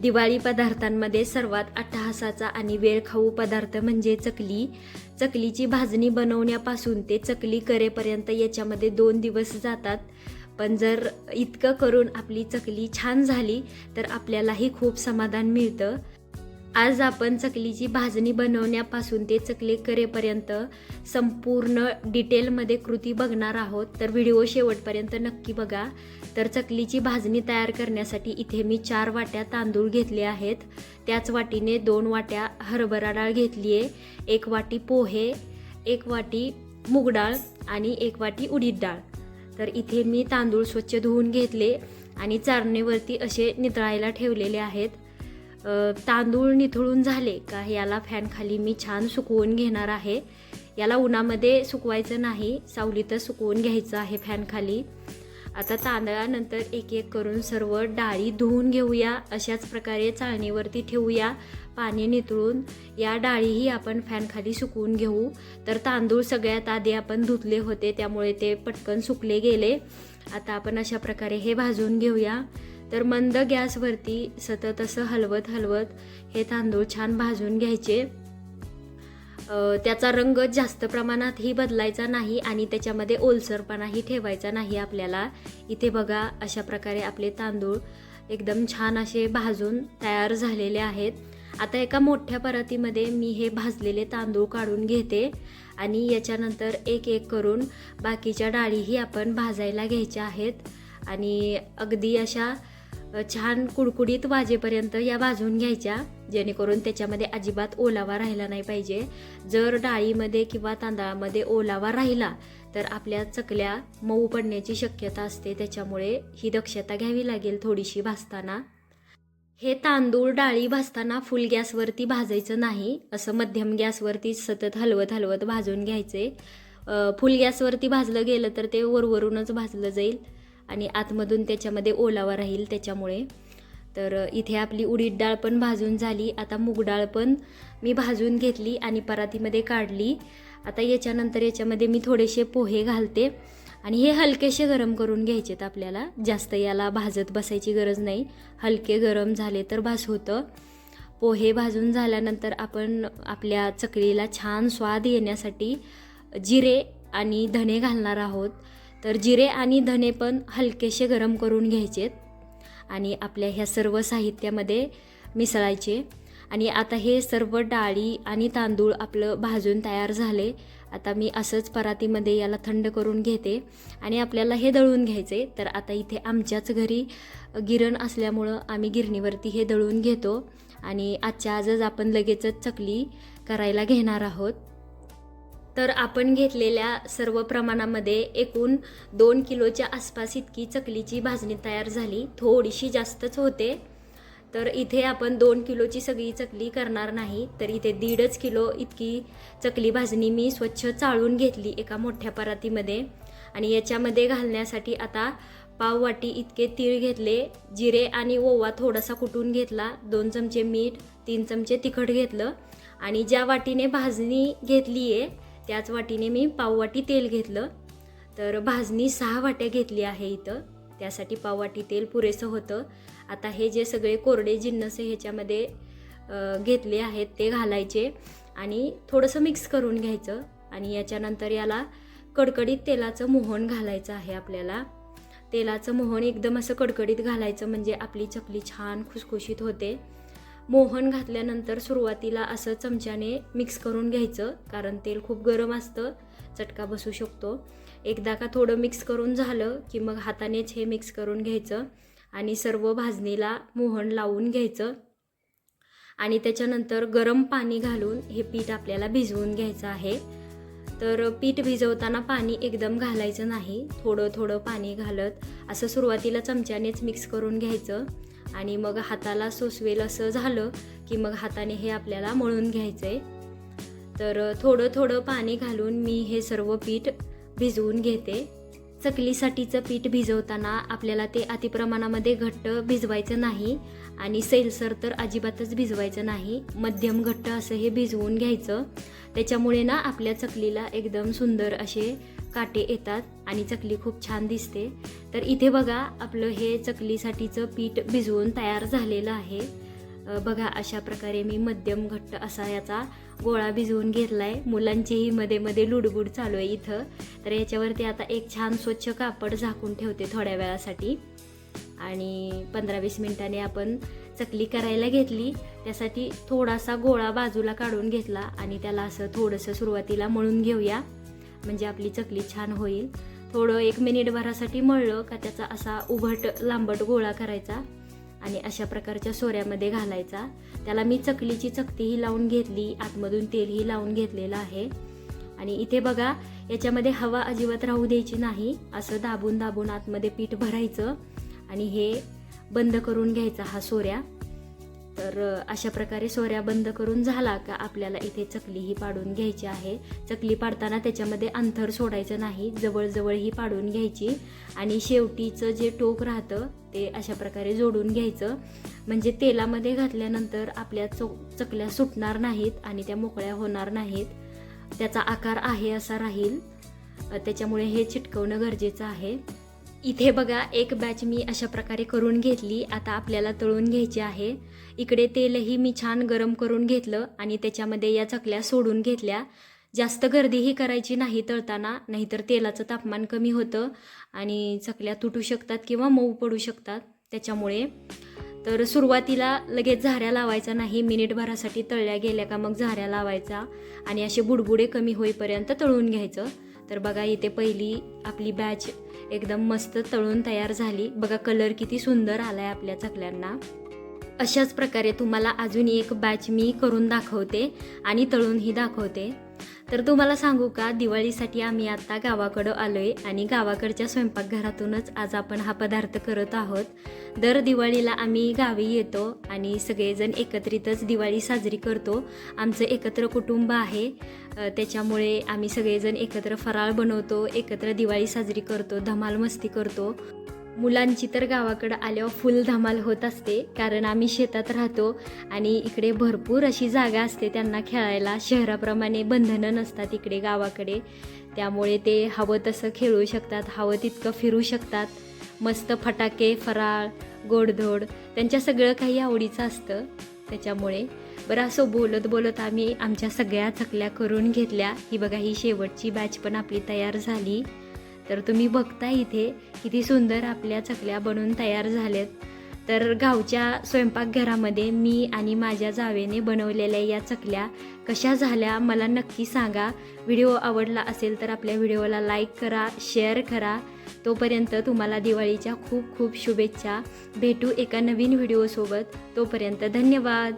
दिवाळी पदार्थांमध्ये सर्वात अट्टहासाचा आणि वेळखाऊ पदार्थ म्हणजे चकली. चकलीची भाजणी बनवण्यापासून ते चकली करेपर्यंत याच्यामध्ये दोन दिवस जातात. पण जर इतकं करून आपली चकली छान झाली तर आपल्यालाही खूप समाधान मिळतं. आज आपण चकलीची भाजणी बनवण्यापासून ते चकली करेपर्यंत संपूर्ण डिटेलमध्ये कृती बघणार आहोत. तर व्हिडिओ शेवटपर्यंत नक्की बघा. तर चकलीची भाजणी तयार करण्यासाठी इथे मी चार वाट्या तांदूळ घेतले आहेत. त्याच वाटीने दोन वाट्या हरभरा डाळ घेतली आहे. एक वाटी पोहे एक वाटी मूग डाळ आणि एक वाटी उडीद डाळ. तर इथे मी तांदूळ स्वच्छ धुवून घेतले आणि चारणीवरती असे नितळायला ठेवलेले आहेत. तांदूळ निथळून झाले का याला फॅनखाली मी छान सुकवून घेणार आहे. याला उन्हामध्ये सुकवायचं नाही सावलीतच सुकवून घ्यायचं आहे फॅनखाली आता तांदळानंतर एक एक करून सर्व डाळी धुवून घेऊया. अशाच प्रकारे चाळणीवरती ठेवूया पाणी नितळून या डाळीही आपण फॅनखाली सुकवून घेऊ. तर तांदूळ सगळ्यात आधी आपण धुतले होते त्यामुळे ते पटकन सुकले गेले. आता आपण अशा प्रकारे हे भाजून घेऊया. तर मंद गॅसवरती सतत असं हलवत हलवत हे तांदूळ छान भाजून घ्यायचे. त्याचा रंग जास्त प्रमाणातही बदलायचा नाही आणि त्याच्यामध्ये ओलसरपणाही ठेवायचा नाही आपल्याला. इथे बघा अशा प्रकारे आपले तांदूळ एकदम छान असे भाजून तयार झालेले आहेत. आता एका मोठ्या परातीमध्ये मी हे भाजलेले तांदूळ काढून घेते आणि याच्यानंतर एक एक करून बाकीच्या डाळीही आपण भाजायला घ्यायच्या आहेत. आणि अगदी अशा छान कुडकुडीत वाजेपर्यंत या भाजून घ्यायच्या जेणेकरून त्याच्यामध्ये अजिबात ओलावा राहिला नाही पाहिजे. जर डाळीमध्ये किंवा तांदळामध्ये ओलावा राहिला तर आपल्या चकल्या मऊ पडण्याची शक्यता असते. त्याच्यामुळे ही दक्षता घ्यावी लागेल थोडीशी भाजताना हे तांदूळ डाळी भाजताना फुल गॅसवरती भाजायचं नाही असं मध्यम गॅसवरती सतत हलवत हलवत भाजून घ्यायचे. फुल गॅसवरती भाजलं गेलं तर ते वरवरूनच भाजलं जाईल. आणि आतमधून त्याच्यामध्ये ओलावा राहील त्याच्यामुळे. तर इथे आपली उडीद डाळ पण भाजून झाली. आता मूग डाळ पण मी भाजून घेतली आणि परातीमध्ये काढली. आता याच्यानंतर याच्यामध्ये मी थोडेसे पोहे घालते आणि हे हलकेसे गरम करून घ्यायचेत आपल्याला. जास्त याला भाजत बसायची गरज नाही. हलके गरम झाले तर भास होतं. पोहे भाजून झाल्यानंतर आपण आपल्या चकलीला छान स्वाद येण्यासाठी जिरे आणि धणे घालणार आहोत. तर जिरे आणि धने पण हलकेसे गरम करून घ्यायचेत. आणि आपल्या ह्या सर्व साहित्यामध्ये मिसळायचे. आणि आता हे सर्व डाळी आणि तांदूळ आपलं भाजून तयार झाले. आता मी असंच परातीमध्ये याला थंड करून घेते. आणि आपल्याला हे दळून घ्यायचे. तर आता इथे आमच्याच घरी गिरण असल्यामुळं आम्ही गिरणीवरती हे दळून घेतो. आणि आजच्या आजच आपण लगेचच चकली करायला घेणार आहोत. तर आपण घेतलेल्या सर्व प्रमाणामध्ये एकूण दोन किलोच्या आसपास इतकी चकलीची भाजणी तयार झाली. थोडीशी जास्तच होते. तर इथे आपण दोन किलोची सगळी चकली करणार नाही. तर इथे दीडच किलो इतकी चकली भाजणी मी स्वच्छ चाळून घेतली एका मोठ्या परातीमध्ये. आणि याच्यामध्ये घालण्यासाठी आता पाव वाटी इतके तीळ घेतले. जिरे आणि ओवा थोडासा कुटून घेतला. दोन चमचे मीठ तीन चमचे तिखट घेतलं. आणि ज्या वाटीने भाजणी घेतली आहे त्याच वाटीने मी पाववाटी तेल घेतलं. तर भाजणी सहा वाट्या घेतली आहे इथं. त्यासाठी पाववाटी तेल पुरेसं होतं. आता हे जे सगळे कोरडे जिन्नस ह्याच्यामध्ये घेतले आहेत ते घालायचे आणि थोडंसं मिक्स करून घ्यायचं आणि याच्यानंतर याला कडकडीत तेलाचं मोहन घालायचं आहे आपल्याला. तेलाचं मोहन एकदम असं कडकडीत घालायचं म्हणजे आपली चकली छान खुसखुशीत होते. मोहन घातल्यानंतर सुरुवातीला असं चमच्याने मिक्स करून घ्यायचं कारण तेल खूप गरम असतं. चटका बसू शकतो. एकदा का थोडं मिक्स करून झालं की मग हातानेच हे मिक्स करून घ्यायचं आणि सर्व भाजणीला मोहन लावून घ्यायचं. आणि त्याच्यानंतर गरम पाणी घालून हे पीठ आपल्याला भिजवून घ्यायचं आहे. तर पीठ भिजवताना पाणी एकदम घालायचं नाही. थोडं थोडं पाणी घालत असं सुरुवातीला चमच्यानेच मिक्स करून घ्यायचं. आणि मग हाताला सोसवेल असं झालं की मग हाताने हे आपल्याला मळून घ्यायचं आहे तर थोडं थोडं पाणी घालून मी हे सर्व पीठ भिजवून घेते. चकलीसाठीचं पीठ भिजवताना आपल्याला ते अतिप्रमाणामध्ये घट्ट भिजवायचं नाही आणि सैलसर तर अजिबातच भिजवायचं नाही. मध्यम घट्ट असं हे भिजवून घ्यायचं. त्याच्यामुळे ना आपल्या चकलीला एकदम सुंदर असे काटे येतात आणि चकली खूप छान दिसते. तर इथे बघा आपलं हे चकलीसाठीचं पीठ भिजवून तयार झालेलं आहे. बघा अशा प्रकारे मी मध्यम घट्ट असा याचा गोळा भिजवून घेतलाय. मुलांचीही मध्ये मध्ये लुडबुड चालू आहे इथं. तर याच्यावरती आता एक छान स्वच्छ कापड झाकून ठेवते थोड्या वेळासाठी. आणि पंधरा वीस मिनिटांनी आपण चकली करायला घेतली. त्यासाठी थोडासा गोळा बाजूला काढून घेतला आणि त्याला असं थोडंसं सुरुवातीला मळून घेऊया. म्हणजे आपली चकली छान होईल. थोडं एक मिनिटभरासाठी मळलं का त्याचा असा उभट लांबट गोळा करायचा आणि अशा प्रकारच्या सोऱ्यामध्ये घालायचा. त्याला मी चकलीची चकतीही लावून घेतली आतमधून तेलही लावून घेतलेलं आहे. आणि इथे बघा याच्यामध्ये हवा अजिबात राहू द्यायची नाही. असं दाबून दाबून आतमध्ये पीठ भरायचं आणि हे बंद करून घ्यायचा हा सोऱ्या. तर अशा प्रकारे सोऱ्या बंद करून झाला का आपल्याला इथे चकली ही पाडून घ्यायची आहे. चकली पाडताना त्याच्यामध्ये अंतर सोडायचं नाही जवळजवळ ही पाडून घ्यायची. आणि शेवटीचं जे टोक राहतं ते अशा प्रकारे जोडून घ्यायचं. म्हणजे तेलामध्ये घातल्यानंतर आपल्या चो चकल्या सुटणार नाहीत आणि त्या मोकळ्या होणार नाहीत. त्याचा आकार आहे असा राहील. त्याच्यामुळे हे चिटकवणं गरजेचं आहे. इथे बघा एक बॅच मी अशा प्रकारे करून घेतली. आता आपल्याला तळून घ्यायची आहे. इकडे तेलही मी छान गरम करून घेतलं आणि त्याच्यामध्ये या चकल्या सोडून घेतल्या. जास्त गर्दीही करायची नाही तळताना नाहीतर तेलाचं तापमान कमी होतं आणि चकल्या तुटू शकतात किंवा मऊ पडू शकतात त्याच्यामुळे. तर सुरुवातीला लगेच झाऱ्या लावायचा नाही मिनिटभरासाठी तळल्या गेल्या का मग झाऱ्या लावायचा आणि असे बुडबुडे कमी होईपर्यंत तळून घ्यायचं. तर बघा इथे पहिली आपली बॅच एकदम मस्त तळून तयार झाली. बघा कलर किती सुंदर आलाय आपल्या चकल्यांना. अशाच प्रकारे तुम्हाला अजून एक बॅच मी करून दाखवते आणि तळूनही दाखवते. तर तुम्हाला सांगू का दिवाळीसाठी आम्ही आत्ता गावाकडं आलो आहे आणि गावाकडच्या स्वयंपाकघरातूनच आज आपण हा पदार्थ करत आहोत. दर दिवाळीला आम्ही गावी येतो आणि सगळेजण एकत्रितच दिवाळी साजरी करतो. आमचं एकत्र कुटुंब आहे. त्याच्यामुळे आम्ही सगळेजण एकत्र फराळ बनवतो एकत्र दिवाळी साजरी करतो धमाल मस्ती करतो. मुलांची तर गावाकडं आल्यावर फुल धमाल होत असते कारण आम्ही शेतात राहतो आणि इकडे भरपूर अशी जागा असते त्यांना खेळायला. शहराप्रमाणे बंधनं नसतात इकडे गावाकडे. त्यामुळे ते हवं तसं खेळू शकतात हवं तितकं फिरू शकतात. मस्त फटाके फराळ गोडधोड त्यांच्या सगळं काही आवडीचं असतं. त्याच्यामुळे बरं असं बोलत बोलत आम्ही आमच्या सगळ्या चकल्या करून घेतल्या. ही बघा ही शेवटची बॅच पण आपली तयार झाली. तर तुम्ही बघता इथे किती सुंदर आपल्या चकल्या बनून तयार झाल्यात. तर गावच्या स्वयंपाकघरामध्ये मी आणि माझ्या जावेने बनवलेल्या या चकल्या कशा झाल्या मला नक्की सांगा. व्हिडिओ आवडला असेल तर आपल्या व्हिडिओला लाईक करा शेअर करा. तोपर्यंत तुम्हाला दिवाळीच्या खूप खूप शुभेच्छा. भेटू एका नवीन व्हिडिओसोबत. तोपर्यंत धन्यवाद.